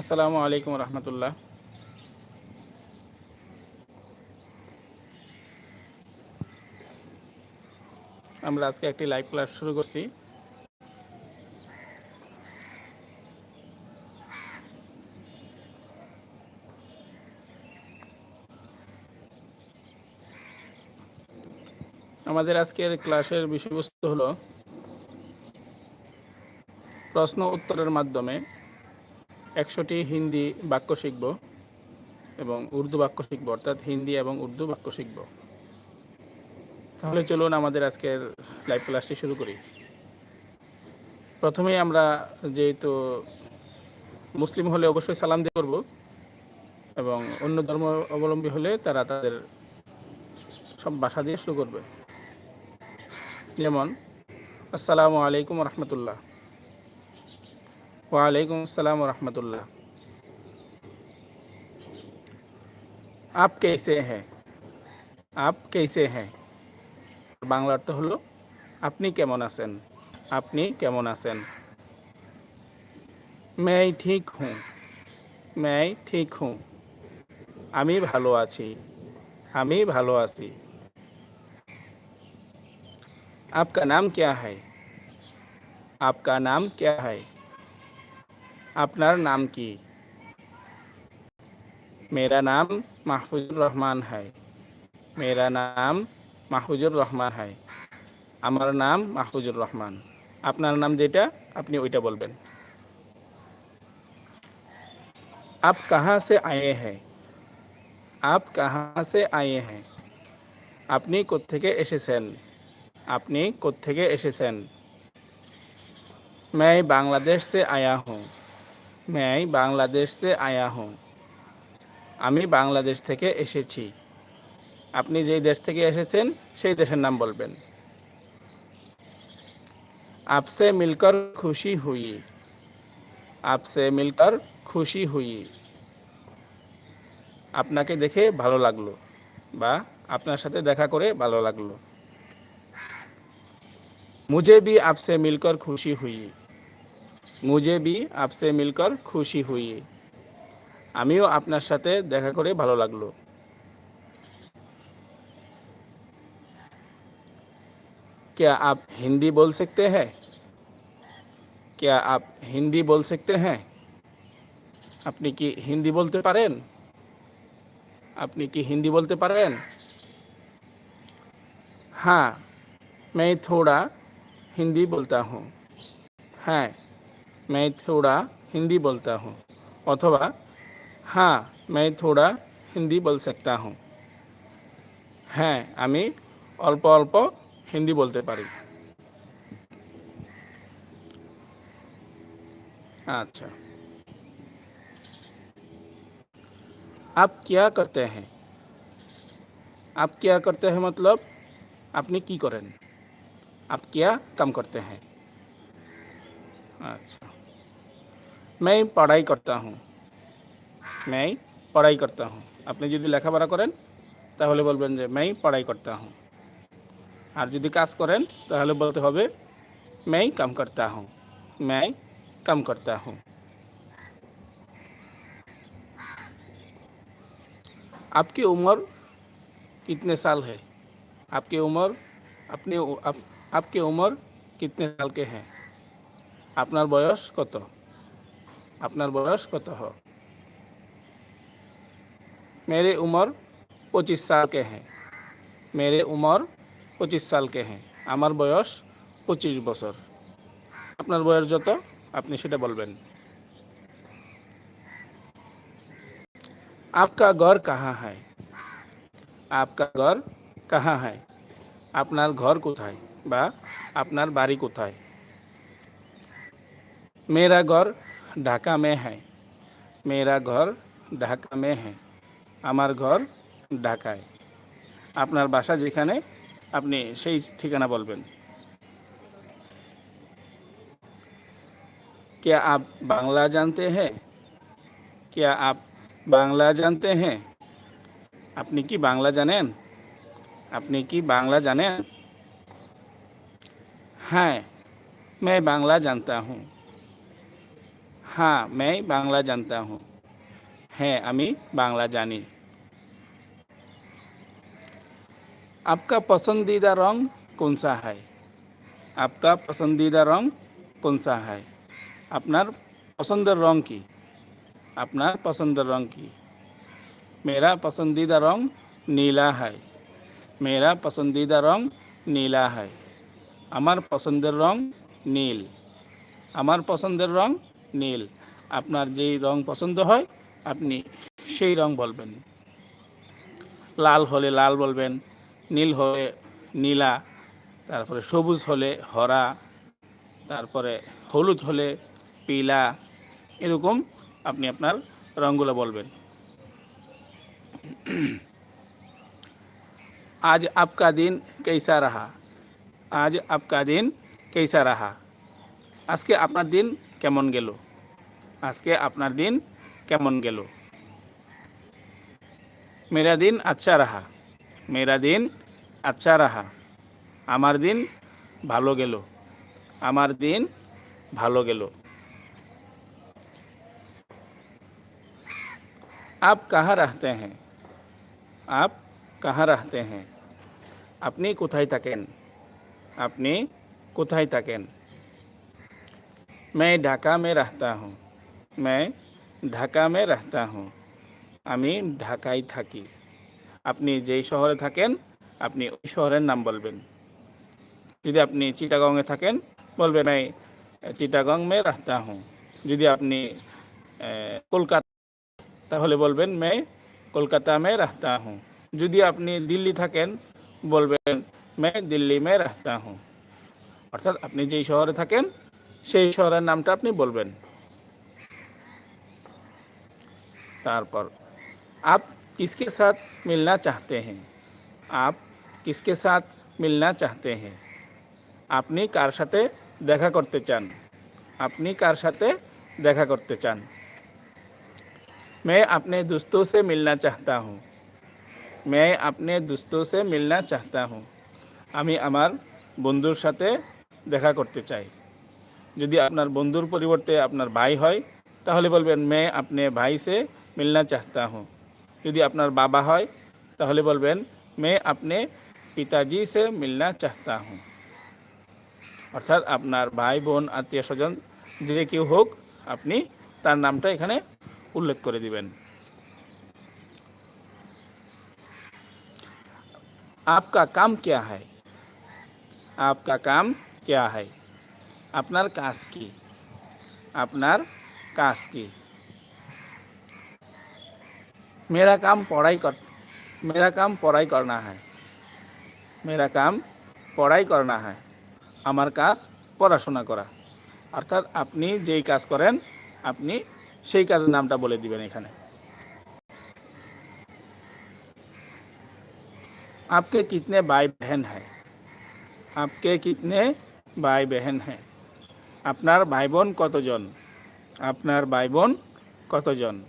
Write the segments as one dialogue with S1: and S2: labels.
S1: আসসালামু আলাইকুম রহমতুল্লাহ। আমরা আজকে একটি লাইভ ক্লাস শুরু করছি। আমাদের আজকের ক্লাসের বিষয়বস্তু হলো প্রশ্ন উত্তরের মাধ্যমে একশোটি হিন্দি বাক্য শিখব এবং উর্দু বাক্য শিখব, অর্থাৎ হিন্দি এবং উর্দু বাক্য শিখব। তাহলে চলুন আমাদের আজকের লাইভ ক্লাসটি শুরু করি। প্রথমেই আমরা যেহেতু মুসলিম হলে অবশ্যই সালাম দিয়ে করব এবং অন্য ধর্ম অবলম্বী হলে তারা তাদের সব ভাষা দিয়ে শুরু করবে। যেমন, আসসালামু আলাইকুম রহমতুল্লাহ। ওয়ালাইকুম আসসালাম রহমতুল্লাহ आप कैसे हैं आप कैसे हैं বাংলা অর্থ হলো আপনি কেমন আছেন আপনি কেমন আছেন मैं ঠিক হুঁ मैं ঠিক হুঁ আমি ভালো আছি আমি ভালো আছি आपका नाम क्या है आपका नाम क्या है আপনার নাম কি मेरा नाम মাহফুজুর রহমান है मेरा नाम মাহফুজুর রহমান है আমার নাম মাহফুজুর রহমান আপনার নাম যেটা আপনি ওইটা বলবেন आप कहाँ से आए हैं आप कहाँ से आए हैं আপনি কোত্থেকে এসেছেন আপনি কোত্থেকে এসেছেন मैं बांग्लादेश से आया हूँ मैं বাংলাদেশ से आया हूँ আমি বাংলাদেশ থেকে এসেছি আপনি যেই দেশ থেকে এসেছেন সেই দেশের নাম বলবেন आपसे मिलकर खुशी हुई आपसे मिलकर খুশি হুই আপনাকে দেখে ভালো লাগলো বা আপনার সাথে দেখা করে ভালো লাগলো मुझे भी आपसे मिलकर खुशी हुई मुझे भी आपसे मिलकर खुशी हुई আমিও আপনার সাথে দেখা করে ভালো লাগলো क्या आप हिंदी बोल सकते हैं क्या आप हिंदी बोल सकते हैं আপনি কি হিন্দি বলতে পারেন আপনি কি হিন্দি বলতে পারেন हाँ मैं थोड़ा हिंदी बोलता हूँ হ্যাঁ मैं थोड़ा हिंदी बोलता हूँ অথবা हाँ मैं थोड़ा हिंदी बोल सकता हूँ হ্যাঁ আমি অল্প অল্প হিন্দি বলতে পারি अच्छा आप क्या करते हैं आप क्या करते हैं मतलब আপনি কি করেন आप क्या काम करते हैं अच्छा मैं पढ़ाई करता हूँ मैं पढ़ाई करता हूँ আপনি যদি লেখাপড়া করেন তাহলে বলবেন যে मैं पढ़ाई करता हूँ আর যদি কাজ করেন তাহলে বলতে হবে मैं काम करता हूँ मैं काम करता हूँ आपकी उम्र कितने साल है आपकी उम्र अपनी उ- आप, आपकी उम्र कितने साल के हैं আপনার বয়স কত আপনার বয়স কত हो मेरे उम्र পঁচিশ साल के हैं मेरे उम्र পঁচিশ साल के हैं আমার বয়স পঁচিশ বছর আপনার বয়স যত আপনি সেটা বলবেন आपका घर कहाँ है आपका घर कहाँ है আপনার ঘর কোথায় বা আপনার বাড়ি কোথায় मेरा घर ঢাকা में है मेरा घर ঢাকা में है আমার ঘর ঢাকায় আপনার বাসা যেখানে আপনি সেই ঠিকানা বলবেন क्या आप बांग्ला जानते हैं क्या आप বাংলা জানতে हैं আপনি কি বাংলা জানেন আপনি কি বাংলা জানেন হ্যাঁ मैं बांग्ला जानता हूँ হ্যাঁ मैं বাংলা জানতা হুঁ হ্যাঁ আমি বাংলা জানি आपका पसंदीदा रंग कौन सा है आपका पसंदीदा रंग कौन सा है আপনার পছন্দের রং কি আপনার পছন্দের রং কি मेरा पसंदीदा रंग नीला है मेरा पसंदीदा रंग नीला है আমার পছন্দের রং নীল আমার পছন্দের রং নীল। আপনার যেই রং পছন্দ হয়, আপনি সেই রং বলবেন। লাল হলে লাল বলবেন, নীল হলে নীলা, তারপরে সবুজ হলে হরা, তারপরে হলুদ হলে পিলা, এরকম আপনি আপনার রঙগুলো বলবেন। আজ আপকা দিন কেসা রাহা? আজ আপকা দিন কেসা রাহা? আজকে আপনার দিন কেমন গেল আজকে আপনার দিন কেমন গেল मेरा दिन अच्छा रहा मेरा दिन अच्छा रहा আমার দিন ভালো গেল আমার দিন ভালো গেল आप कहाँ रहते हैं आप कहाँ रहते हैं আপনি কোথায় থাকেন আপনি কোথায় থাকেন मैं ढाका में रहता हूँ मैं ঢাকা में रहता हूँ আমি ঢাকায় থাকি আপনি যেই শহরে থাকেন আপনি ওই শহরের নাম বলবেন যদি আপনি চিটাগংয়ে থাকেন বলবেন এই চিটাগং মে রাহতা হুঁ যদি আপনি আহ, কলকাতা তাহলে বলবেন মে কলকাতা মে রাহতা হুঁ যদি আপনি দিল্লি থাকেন বলবেন মে দিল্লি মে রাহতা হুঁ অর্থাৎ আপনি যেই শহরে থাকেন সেই শহরের নামটা আপনি বলবেন তারপর आप किसके साथ मिलना चाहते हैं आप किसके साथ मिलना चाहते हैं আপনি কার সাথে দেখা করতে চান আপনি কার সাথে দেখা করতে চান मैं अपने दोस्तों से मिलना चाहता हूँ मैं अपने दोस्तों से मिलना चाहता हूँ আমি আমার বন্ধুর সাথে দেখা করতে চাই যদি আপনার বন্ধুর পরিবর্তে আপনার ভাই হয় তাহলে বলবেন मैं अपने भाई से मिलना चाहता हूँ যদি আপনার বাবা হয় তাহলে বলবেন मैं अपने पिताजी से मिलना चाहता हूँ অর্থাৎ আপনার ভাই বোন আত্মীয় স্বজন যে কেউ হোক আপনি তার নামটা এখানে উল্লেখ করে দিবেন आपका काम क्या है आपका काम क्या है আপনার কাজ কি আপনার কাজ কি मेरा काम पढ़ाई कर मेरा काम पढ़ाई करना है मेरा काम পড়াই করনা হয় আমার কাজ পড়াশোনা করা অর্থাৎ আপনি যেই কাজ করেন আপনি সেই কাজের নামটা বলে দিবেন এখানে आपके कितने भाई बहन हैं आपके कितने भाई बहन हैं আপনার ভাই বোন কতজন? আপনার ভাই বোন কতজন?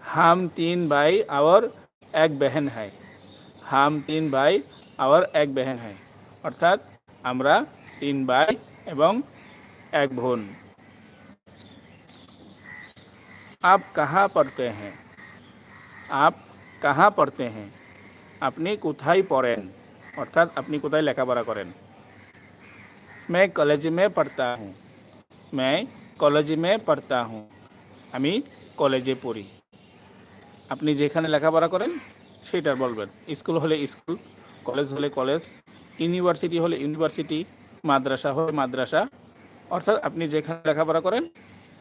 S1: হাম তিন ভাই আওয়ার এক বেহেন হাই। হাম তিন ভাই আওয়ার এক বেহেন হাই। অর্থাৎ আমরা তিন ভাই এবং এক বোন। আপ কাহা পড়তে হ্যাঁ? আপ কাহা পড়তে হ্যাঁ? আপনি কোথায় পড়েন? অর্থাৎ আপনি কোথায় লেখাপড়া করেন? मैं कॉलेज में पढ़ता हूँ मैं कॉलेज में पढ़ता हूँ আমি কলেজে পড়ি আপনি যেখানে লেখাপড়া করেন সেটা বলবেন স্কুল হলে স্কুল কলেজ হলে কলেজ ইউনিভার্সিটি হলে ইউনিভার্সিটি মাদ্রাসা হলে মাদ্রাসা অর্থাৎ আপনি যেখানে লেখাপড়া করেন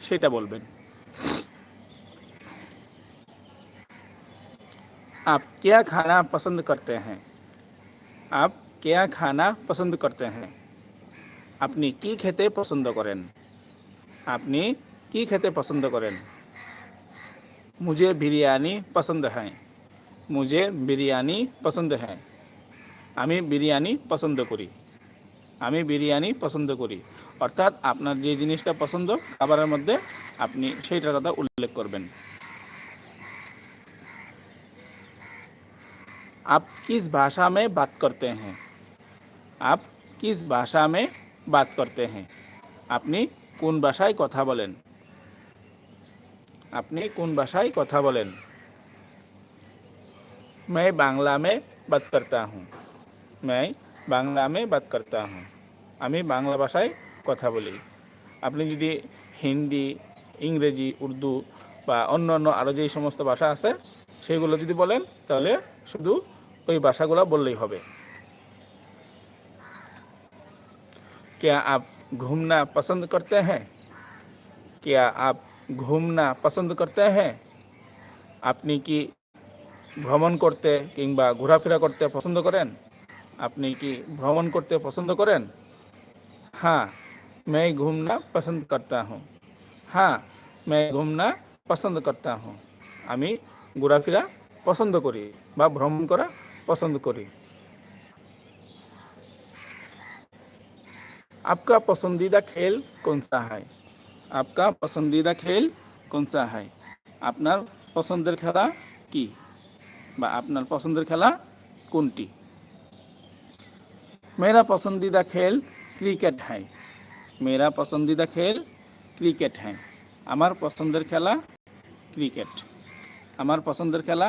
S1: সেটা বলবেন आप क्या खाना पसंद करते हैं आप क्या खाना पसंद करते हैं আপনি কি খেতে পছন্দ করেন আপনি কি খেতে পছন্দ করেন मुझे बिरयानी पसंद है मुझे बिरयानी पसंद है আমি বিরিয়ানি পছন্দ করি আমি বিরিয়ানি পছন্দ করি অর্থাৎ আপনার যে জিনিসটা পছন্দ খাবারের মধ্যে আপনি সেইটার কথা উল্লেখ করবেন आप किस भाषा में बात करते हैं आप किस भाषा में बात करते हैं আপনি কোন ভাষায় কথা বলেন আপনি কোন ভাষায় কথা বলেন मैं बांग्ला में बात करता हूँ मैं বাংলা में बात करता हूँ আমি বাংলা ভাষায় কথা বলি আপনি যদি হিন্দি ইংরেজি উর্দু বা অন্য অন্য আরও যেই সমস্ত ভাষা আছে সেগুলো যদি বলেন তাহলে শুধু ওই ভাষাগুলো বললেই হবে क्या आप घूमना पसंद करते हैं क्या आप ঘুমনা পছন্দ করতে হ্যাঁ আপনি কি ভ্রমণ করতে কিংবা ঘোরাফেরা করতে পছন্দ করেন আপনি কি ভ্রমণ করতে পছন্দ করেন হ্যাঁ मैं घूमना पसंद करता हूँ হ্যাঁ मैं घूमना पसंद करता हूँ আমি ঘোরাফেরা পছন্দ করি বা ভ্রমণ করা পছন্দ করি आपका पसंदीदा खेल कौन सा है आपका पसंदीदा खेल कौन सा है আপনার পছন্দের খেলা কি বা আপনার পছন্দের খেলা কোনটি मेरा पसंदीदा खेल क्रिकेट है मेरा पसंदीदा खेल ক্রিকেট है আমার পছন্দের খেলা ক্রিকেট আমার পছন্দের খেলা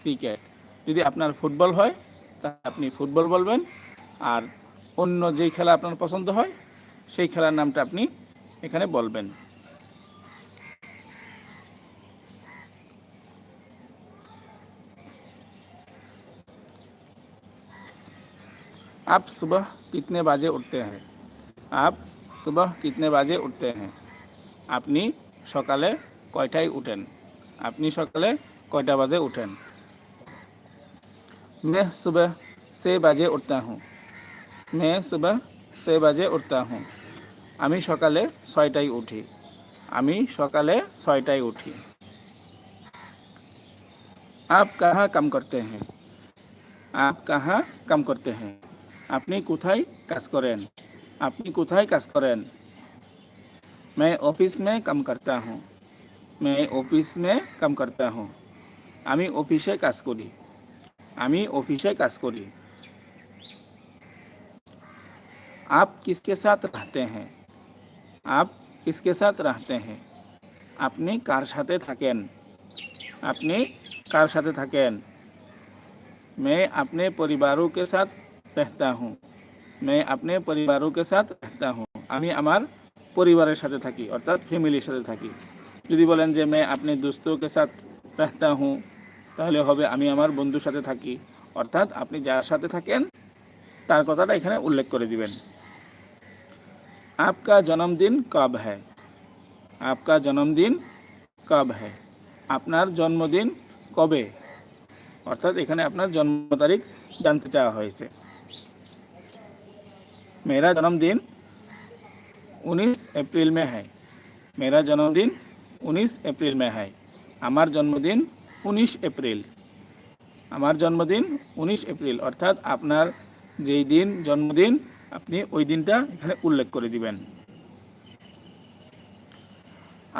S1: ক্রিকেট যদি আপনার ফুটবল হয় তা আপনি ফুটবল বলবেন আর অন্য যেই খেলা আপনার পছন্দ হয় সেই খেলার নামটা আপনি এখানে বলবেন आप सुबह कितने बजे उठते हैं आप सुबह कितने बजे उठते हैं আপনি সকালে কয়টায় উঠেন আপনি সকালে কয়টা বাজে উঠেন मैं सुबह छः बजे उठता हूँ मैं सुबह छः बजे उठता हूँ আমি সকালে ছয়টায় উঠি আমি সকালে ছয়টায় উঠি आप कहाँ काम करते हैं आप कहाँ काम करते हैं আপনি কোথায় কাজ করেন আপনি কোথায় কাজ করেন मैं ऑफिस में काम करता हूँ मैं ऑफिस में काम करता हूँ আমি অফিসে কাজ করি আমি অফিসে কাজ করি आप किसके साथ रहते हैं आप किसके साथ रहते हैं আপনি কার সাথে থাকেন আপনি কার সাথে থাকেন मैं अपने परिवारों के साथ रहता हूँ मैं अपने परिवारों के साथ रहता हूँ আমি আমার পরিবারের সাথে থাকি অর্থাৎ ফ্যামিলির সাথে থাকি যদি বলেন যে मैं अपने दोस्तों के साथ रहता हूँ তাহলে হবে আমি আমার বন্ধুর সাথে থাকি অর্থাৎ আপনি যার সাথে থাকেন তার কথাটা এখানে উল্লেখ করে দিবেন आपका जन्मदिन कब है आपका जन्मदिन कब है আপনার জন্মদিন কবে অর্থাৎ এখানে আপনার জন্ম তারিখ জানতে চাওয়া হয়েছে मेरा जन्मदिन 19 अप्रैल में है मेरा जन्मदिन 19 अप्रैल में है আমার জন্মদিন উনিশ এপ্রিল আমার জন্মদিন উনিশ এপ্রিল অর্থাৎ আপনার যেই দিন জন্মদিন আপনি ওই দিনটা এখানে উল্লেখ করে দিবেন।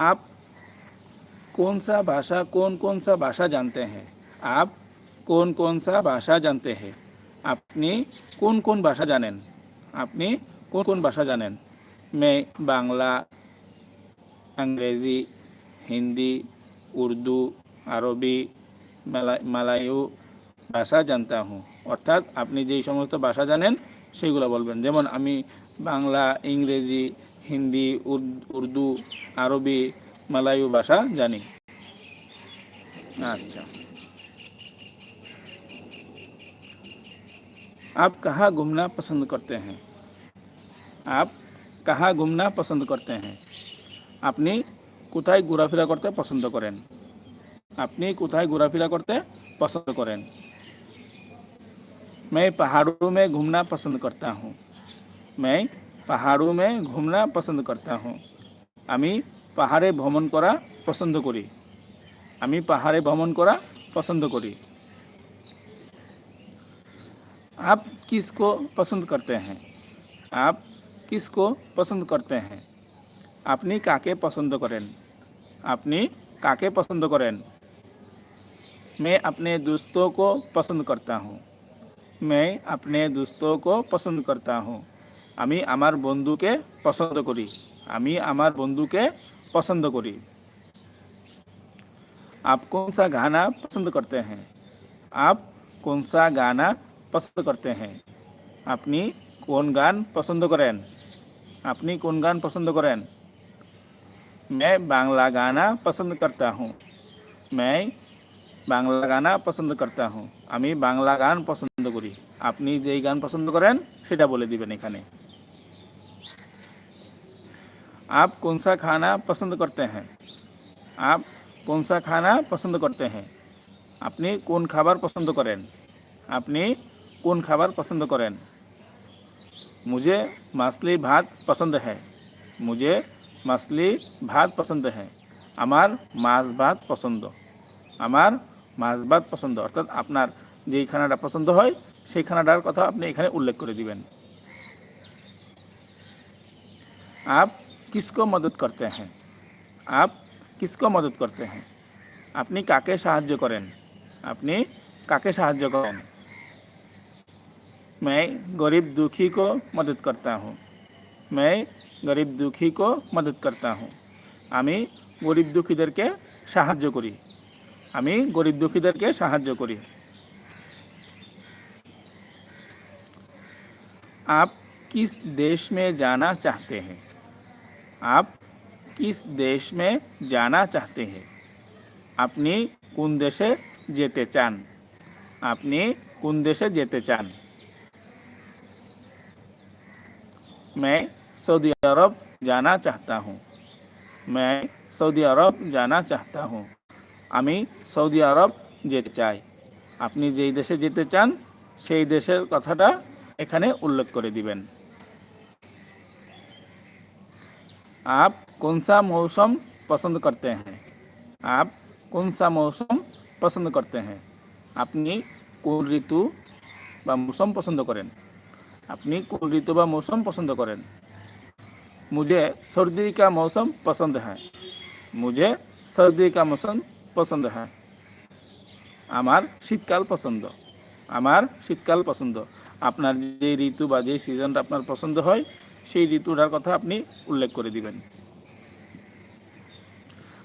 S1: আপ কোন সা ভাষা, কোন কোন সা ভাষা জানতে হ্যাঁ? আপ কোন কোন সা ভাষা জানতে হ্যাঁ? আপনি কোন কোন ভাষা জানেন? আপনি কোন কোন ভাষা জানেন? মে, বাংলা, ইংরেজি, হিন্দি, উর্দু, আরবি মালায়ু ভাষা জানতা হুঁ হ্যাঁ। অর্থাৎ আপনি যেই সমস্ত ভাষা জানেন সেইগুলো বলবেন যেমন আমি বাংলা ইংরেজি হিন্দি উর- উর্দু আরবি মালায়ু ভাষা জানি अच्छा आप कहाँ घूमना पसंद करते हैं आप कहाँ घूमना पसंद करते हैं আপনি কোথায় ঘোরাফেরা করতে পছন্দ করেন আপনি কোথায় ঘোরাফেরা করতে পছন্দ করেন मैं पहाड़ों में घूमना पसंद करता हूँ मैं पहाड़ों में घूमना पसंद करता हूँ আমি পাহাড়ে ভ্রমণ করা পছন্দ করি আমি পাহাড়ে ভ্রমণ করা পছন্দ করি आप किसको पसंद करते हैं आप किसको पसंद करते हैं আপনি কাকে পছন্দ করেন আপনি কাকে পছন্দ করেন मैं अपने दोस्तों को पसंद करता हूँ मैं अपने दोस्तों को पसंद करता हूँ আমি আমার বন্ধুকে পছন্দ করি আমি আমার বন্ধুকে পছন্দ করি आप कौन सा गाना पसंद करते हैं आप कौन सा गाना पसंद करते हैं আপনি কোন গান পছন্দ করেন আপনি কোন গান পছন্দ করেন मैं बांग्ला गाना पसंद करता हूँ मैं বাংলা গানা পছন্দ করতা হুঁ আমি বাংলা গান পছন্দ করি আপনি যেই গান পছন্দ করেন সেটা বলে দিবেন এখানে आप कौन सा खाना पसंद करते हैं आप कौन सा खाना पसंद करते हैं আপনি কোন খাবার পছন্দ করেন আপনি কোন খাবার পছন্দ করেন मुझे मछली भात पसंद है मुझे मछली भात पसंद है আমার মাছ ভাত পছন্দ আমার মাছ ভাত পছন্দ অর্থাৎ আপনার যেই খানাটা পছন্দ হয় সেই খানাটার কথা আপনি এখানে উল্লেখ করে দিবেন आप किसको मदद करते हैं आप किसको मदद करते हैं আপনি কাকে সাহায্য করেন আপনি কাকে সাহায্য করেন मैं गरीब दुखी को मदद करता हूँ मैं गरीब दुखी को मदद करता हूँ আমি গরিব দুঃখীদেরকে সাহায্য করি আমি গরিব দুঃখীদেরকে সাহায্য করি आप किस देश में जाना चाहते हैं आप किस देश में जाना चाहते हैं আপনি কোন দেশে যেতে চান আপনি কোন দেশে যেতে চান मैं सऊदी अरब जाना चाहता हूँ मैं সৌদি আরব জানা চাহতা হুঁ আমি সৌদি আরব যেতে চাই আপনি যেই দেশে যেতে চান সেই দেশের কথাটা এখানে উল্লেখ করে দিবেন आप कौन सा मौसम पसंद करते हैं आप कौन सा मौसम पसंद करते हैं আপনি কোন ঋতু বা মৌসুম পছন্দ করেন আপনি কোন ঋতু বা মৌসুম পছন্দ করেন मुझे सर्दी का मौसम पसंद है मुझे सर्दी का मौसम पसंद है আমার শীতকাল পছন্দ আমার শীতকাল পছন্দ আপনার যে ঋতু বা যে সিজনটা আপনার পছন্দ হয়, সেই ঋতুটার কথা আপনি উল্লেখ করে দিবেন।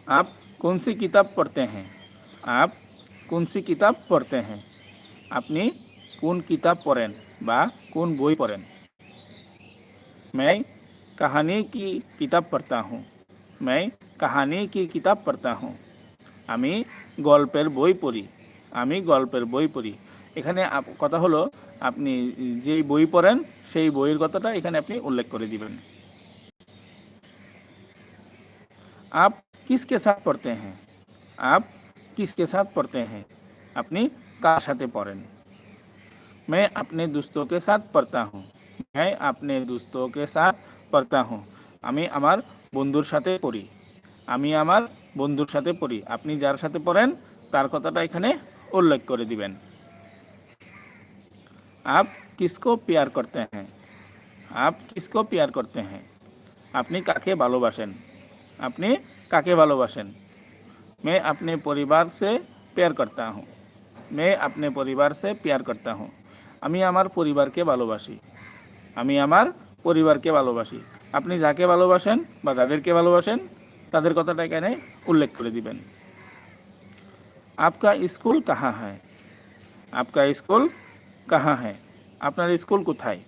S1: আপ কোন সি কিতাব পড়তে হ্যাঁ? আপ কোন সি কিতাব পড়তে হ্যাঁ? আপনি কোন কিতাব পড়েন বা কোন বই পড়েন? মাই কাহানি কি কিতাব পড়তা হুঁ? মাই কাহানি কি কিতাব পড়তা হুঁ? আমি গল্পের বই পড়ি। আমি গল্পের বই পড়ি। এখানে কথা হলো আপনি যেই বই পড়েন সেই বইয়ের কথাটা এখানে আপনি উল্লেখ করে দিবেন आप किसके साथ पढ़ते हैं आप किसके साथ पढ़ते हैं আপনি কার সাথে পড়েন मैं अपने दोस्तों के साथ पढ़ता हूँ मैं अपने दोस्तों के साथ पढ़ता हूँ আমি আমার বন্ধুর সাথে পড়ি আমি আমার বন্ধুর সাথে পড়ি আপনি যার সাথে পড়েন তার কথাটা এখানে উল্লেখ করে দিবেন आप किसको प्यार करते हैं आप किसको प्यार करते हैं আপনি কাকে ভালোবাসেন আপনি কাকে ভালোবাসেন मैं अपने परिवार से प्यार करता हूँ मैं अपने परिवार से प्यार करता हूँ আমি আমার পরিবারকে ভালোবাসি আমি আমার পরিবারকে ভালোবাসি আপনি যাকে ভালোবাসেন বা যাদেরকে ভালোবাসেন তাদের কথাটা এখানে উল্লেখ করে দিবেন आपका স্কুল কাহা है आपका স্কুল कहाँ है আপনার স্কুল কোথায়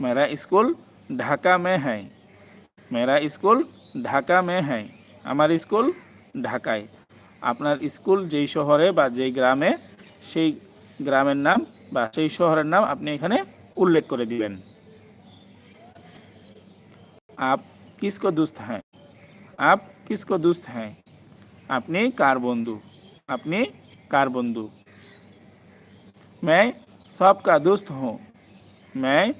S1: मेरा স্কুল ঢাকা में है मेरा স্কুল ঢাকা में है আমার স্কুল ঢাকায় আপনার স্কুল যেই শহরে বা যেই গ্রামে সেই গ্রামের নাম বা সেই শহরের নাম আপনি এখানে উল্লেখ করে দিবেন आप किसको दोस्त हैं आप किसको दोस्त हैं আপনি কার বন্ধু আপনি কার বন্ধু मैं সবকা দুস্ত হুঁ ম্যায়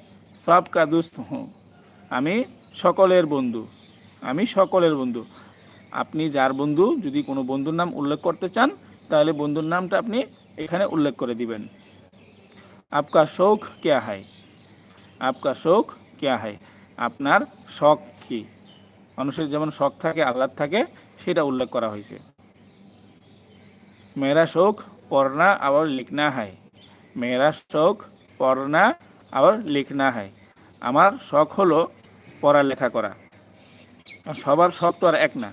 S1: সবকা দুস্ত হুঁ আমি সকলের বন্ধু। আমি সকলের বন্ধু। আপনি যার বন্ধু, যদি কোনো বন্ধুর নাম উল্লেখ করতে চান, তাহলে বন্ধুর নামটা আপনি এখানে উল্লেখ করে দিবেন। আপকা শোক কেয়া হয়? আপকা শোক কেয়া হয়? আপনার শখ কী? মানুষের যেমন শখ থাকে, আহ্লাদ থাকে, সেটা উল্লেখ করা হয়েছে। মেয়েরা শোক পড়না আবার লিখনা হয়। मेरा शौक पढ़ना और लिखना है আমার শখ হলো পড়ালেখা করা আর সবার শখ তো আর এক না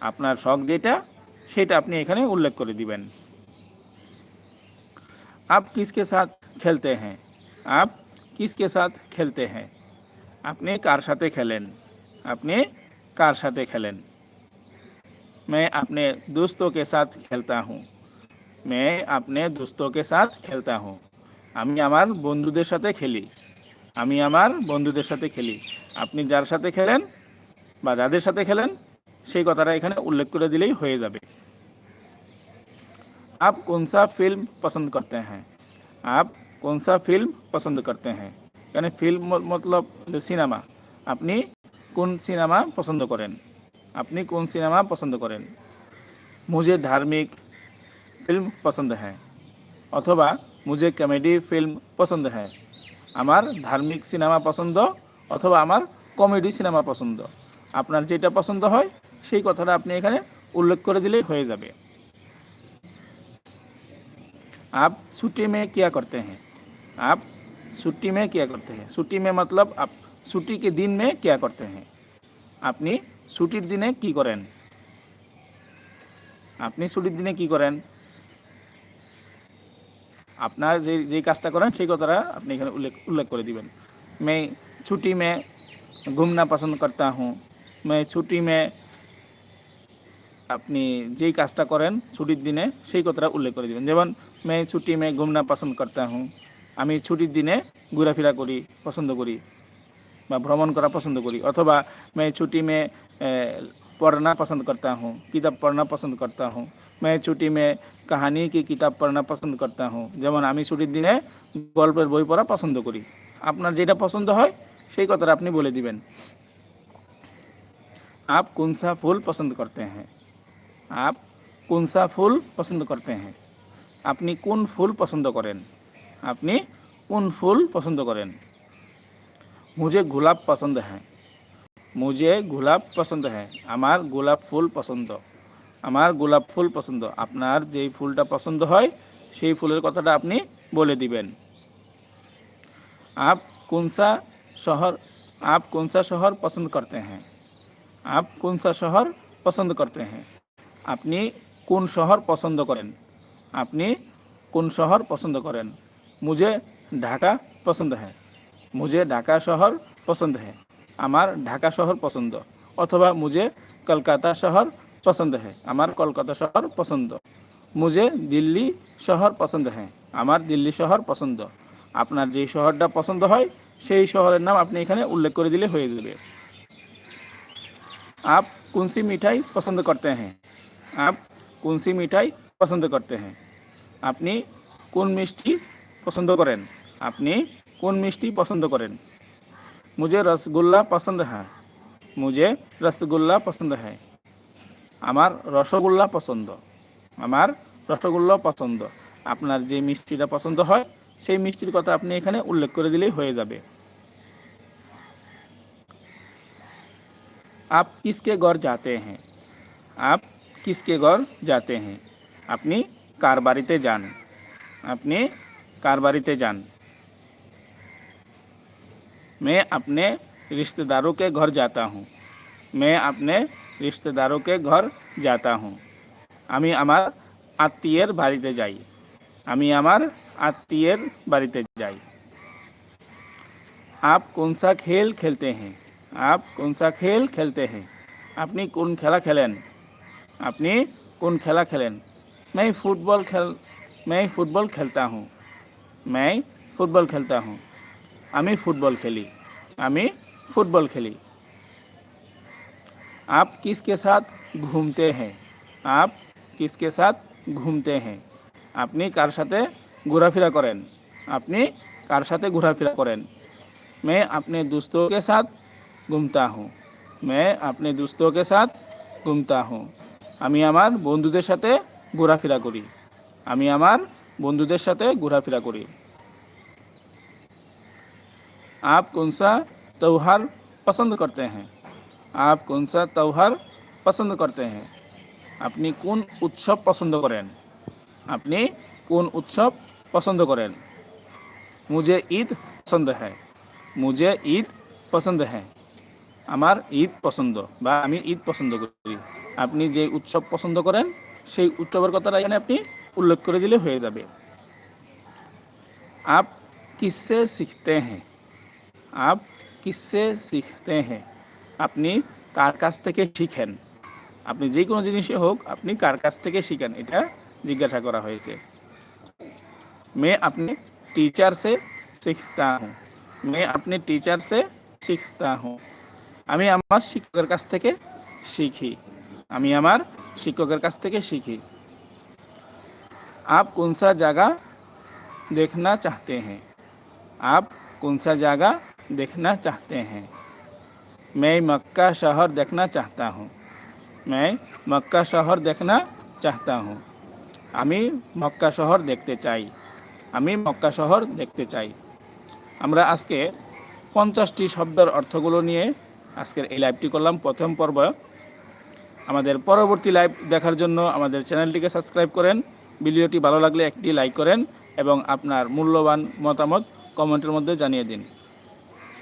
S1: আপনার শখ যেটা সেটা আপনি এখানে উল্লেখ করে দিবেন आप किसके साथ খেলতে हैं आप किसके साथ খেলতে हैं আপনি কার সাথে খেলেন আপনি কার সাথে খেলেন मैं अपने दोस्तों के साथ खेलता हूँ मैं अपने दोस्तों के साथ खेलता हूँ আমি আমার বন্ধুদের সাথে খেলি আমি আমার বন্ধুদের সাথে খেলি আপনি যার সাথে খেলেন বা যাদের সাথে খেলেন সেই কথাটা এখানে উল্লেখ করে দিলেই হয়ে যাবে आप कौन सा फिल्म पसंद करते हैं आप कौन सा फिल्म पसंद करते हैं यानी फिल्म म- मतलब সিনেমা আপনি কোন সিনেমা পছন্দ করেন আপনি কোন সিনেমা পছন্দ করেন मुझे धार्मिक फिल्म पसंद है অথবা मुझे কমেডি ফিল্ম পছন্দ है আমার ধার্মিক সিনেমা পছন্দ অথবা আমার কমেডি সিনেমা পছন্দ আপনার যেটা পছন্দ হয় সেই কথাটা আপনি এখানে উল্লেখ করে দিলেই হয়ে যাবে आप छुट्टी में क्या करते हैं आप छुट्टी में क्या करते हैं छुट्टी में मतलब आप छुट्टी के दिन में क्या करते हैं আপনি ছুটির দিনে কি করেন আপনি ছুটির দিনে কি করেন আপনার যে যে কাজটা করেন, সেই কথাটা আপনি এখানে উল্লেখ উল্লেখ করে দিবেন। মে ছুটি মে ঘুমনা পছন্দ করতে হুঁ। মে ছুটি মে আপনি যেই কাজটা করেন, ছুটির দিনে সেই কথাটা উল্লেখ করে দেবেন। যেমন, মে ছুটি মে ঘুমনা পছন্দ করতে হুঁ। আমি ছুটির দিনে ঘোরাফেরা করি, পছন্দ করি বা ভ্রমণ করা পছন্দ করি। অথবা মে ছুটি মে पढ़ना पसंद करता हूँ किताब पढ़ना पसंद करता हूँ मैं छुट्टी में কাহানি কি কিতাব পড়না পছন্দ করতা হুঁ যেমন আমি ছুটির দিনে গল্পের বই পড়া পছন্দ করি আপনার যেটা পছন্দ হয় সেই কথাটা আপনি বলে দিবেন आप कौन सा फूल पसंद करते हैं आप कौन सा फूल पसंद करते हैं আপনি কোন ফুল পছন্দ করেন আপনি কোন ফুল পছন্দ করেন মুঝে গোলাপ পছন্দ হ্যাঁ মুঝে গোলাপ পছন্দ হ্যাঁ আমার গোলাপ ফুল পছন্দ। আমার গোলাপ ফুল পছন্দ। আপনার যেই ফুলটা পছন্দ হয়, সেই ফুলের কথাটা আপনি বলে দিবেন। আপ কোনসা শহর আপ কোনসা শহর পছন্দ করতে হ্যাঁ আপ কোনসা শহর পছন্দ করতে হ্যাঁ আপনি কোন শহর পছন্দ করেন আপনি কোন শহর পছন্দ করেন মুজে ঢাকা পছন্দ হ্যাঁ মুজে ঢাকা শহর পছন্দ হ্যাঁ আমার ঢাকা শহর পছন্দ অথবা মুঝে কলকাতা শহর পছন্দ হ্যাঁ আমার কলকাতা শহর পছন্দ মুঝে দিল্লি শহর পছন্দ হ্যাঁ আমার দিল্লি শহর পছন্দ আপনার যে শহরটা পছন্দ হয় সেই শহরের নাম আপনি এখানে উল্লেখ করে দিলে হয়ে যাবে आप कौन सी मिठाई पसंद करते हैं आप कौन सी मिठाई পছন্দ করতে हैं আপনি কোন মিষ্টি পছন্দ করেন আপনি কোন মিষ্টি পছন্দ করেন মুঝে রসগোল্লা পছন্দ হ্যাঁ মুঝে রসগোল্লা পছন্দ হ্যাঁ আমার রসগোল্লা পছন্দ আমার রসগোল্লা পছন্দ আপনার যে মিষ্টিটা পছন্দ হয় সেই মিষ্টির কথা আপনি এখানে উল্লেখ করে দিলেই হয়ে যাবে आप किसके घर जाते हैं आप किसके घर जाते हैं আপনি কার বাড়িতে যান আপনি কার বাড়িতে যান मैं अपने रिश्तेदारों के घर जाता हूँ मैं अपने रिश्तेदारों के घर जाता हूँ আমি আমার আত্মীয়ের বাড়িতে যাই আমি আমার আত্মীয়ের বাড়িতে যাই आप कौन सा खेल खेलते हैं आप कौन सा खेल खेलते हैं আপনি কোন খেলা খেলেন আপনি কোন খেলা খেলেন मैं फुटबॉल खेल मैं फुटबॉल खेलता हूँ मैं फुटबॉल खेलता हूँ আমি ফুটবল খেলি আমি ফুটবল খেলি आप किसके साथ घूमते हैं आप किसके साथ घूमते हैं আপনি কার সাথে ঘোরাফেরা করেন আপনি কার সাথে ঘোরাফেরা করেন मैं अपने दोस्तों के साथ घूमता हूँ मैं अपने दोस्तों के साथ घूमता हूँ আমি আমার বন্ধুদের সাথে ঘোরাফেরা করি আমি আমার বন্ধুদের সাথে ঘোরাফেরা করি आप कौन सा त्यौहार पसंद करते हैं आप कौन सा त्यौहार पसंद करते हैं আপনি কোন উৎসব পছন্দ করেন আপনি কোন উৎসব পছন্দ করেন মুঝে ঈদ পছন্দ है মুজে ঈদ পছন্দ হ্যাঁ আমার ঈদ পছন্দ বা আমি ঈদ পছন্দ করি আপনি যে উৎসব পছন্দ করেন সেই উৎসবের কথাটা এখানে আপনি উল্লেখ করে দিলে হয়ে যাবে আপ কিসে শিখতে হ্যাঁ আপ কিসে শিখতে হ্যাঁ আপনি কার কাছ থেকে শিখেন আপনি যে কোনো জিনিসই হোক আপনি কার কাছ থেকে শিখেন এটা জিজ্ঞাসা করা হয়েছে मैं अपने टीचर से सीखता हूँ मैं अपने टीचर से सीखता हूँ আমি আমার শিক্ষকের কাছ থেকে শিখি আমি আমার শিক্ষকের কাছ থেকে শিখি आप कौन सा जगह देखना चाहते हैं आप कौन सा जगह देखना चाहते हैं मैं मक्का शहर देखना चाहता हूँ मैं मक्का शहर देखना चाहता हूँ আমি মক্কা শহর দেখতে চাই আমি মক্কা শহর দেখতে চাই আমরা আজকে পঞ্চাশটি শব্দের অর্থগুলো নিয়ে আজকের এই লাইভটি করলাম প্রথম পর্ব আমাদের পরবর্তী লাইভ দেখার জন্য আমাদের চ্যানেলটিকে সাবস্ক্রাইব করেন ভিডিওটি ভালো লাগলে একটি লাইক করেন এবং আপনার মূল্যবান মতামত কমেন্টের মধ্যে জানিয়ে দিন